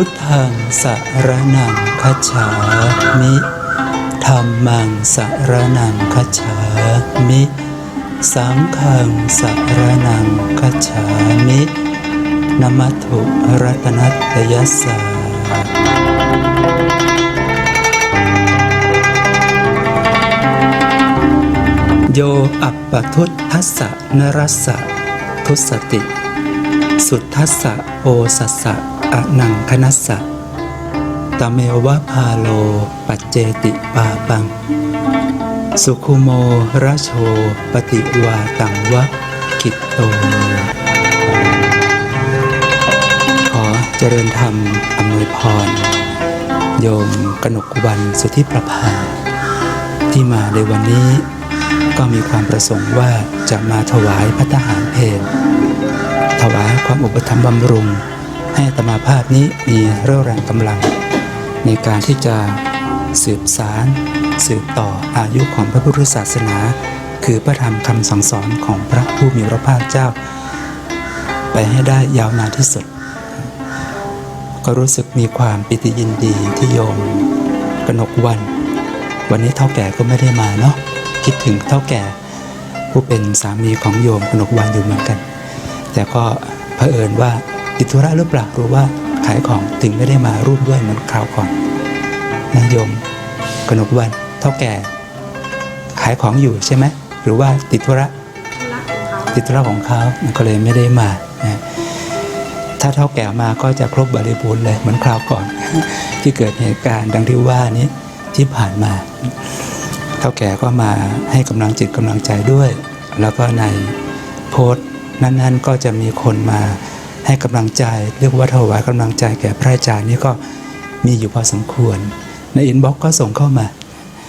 ุทธังสรนังคัจฉามิธรรมังสรนังคัจฉามิ สังฆังสรนังคัจฉามินมัตถุรัตนัตยัสสะโยอัปปทุตทัสสะนรัสสะทุสติ สุทธัสสะโอสัสสะ อนังคนัสสะตเมวะพาโลปัจเจติปาปัง สุขุโมราโชปฏิวาตังวะกิตโต ขอเจริญธรรมอำนวยพร โยมกนกวันสุธิประภา ที่มาในวันนี้ ก็มีความประสงค์ว่าจะมาถวายพระทหารเพลถวายความอุปถัมบำรุง ให้อาตมาภาพนี้มีเรี่ยวแรงกำลัง ในการที่จะสืบสาร สืบต่ออายุของพระพุทธศาสนา คือพระธรรมคำสั่งสอนของพระผู้มีพระภาคเจ้า ไปให้ได้ยาวนานที่สุด ก็รู้สึกมีความปิติยินดีที่โยมกนกวัน วันนี้เท่าแก่ก็ไม่ได้มาเนาะคิดถึงเท่าแก่ผู้เป็นสามีของโยมกนกวันอยู่เหมือนกัน แต่ก็เผอิญว่า ติดธุระหรือเปล่าหรือว่าขายของถึงไม่ได้มาร่วมด้วยเหมือนคราวก่อนนะโยมกนกวันเท่าแก่ ขายของอยู่ใช่ไหมหรือว่าติดธุระติดธุระของเขาก็เลยไม่ได้มานะถ้าเท่าแก่มาก็จะครบบริบูรณ์เลยเหมือนคราวก่อน ที่เกิดเหตุการณ์ดังที่ว่านี้ที่ผ่านมา เท่าแก่ก็มาให้กำลังจิตกำลังใจด้วย แล้วก็ในโพสต์นั้นๆก็จะมีคนมา ให้กำลังใจเรียกว่าถวายกำลังใจแก่พระอาจารย์นี่ก็มีอยู่พอสมควร ในอินบ็อกก็ส่งเข้ามา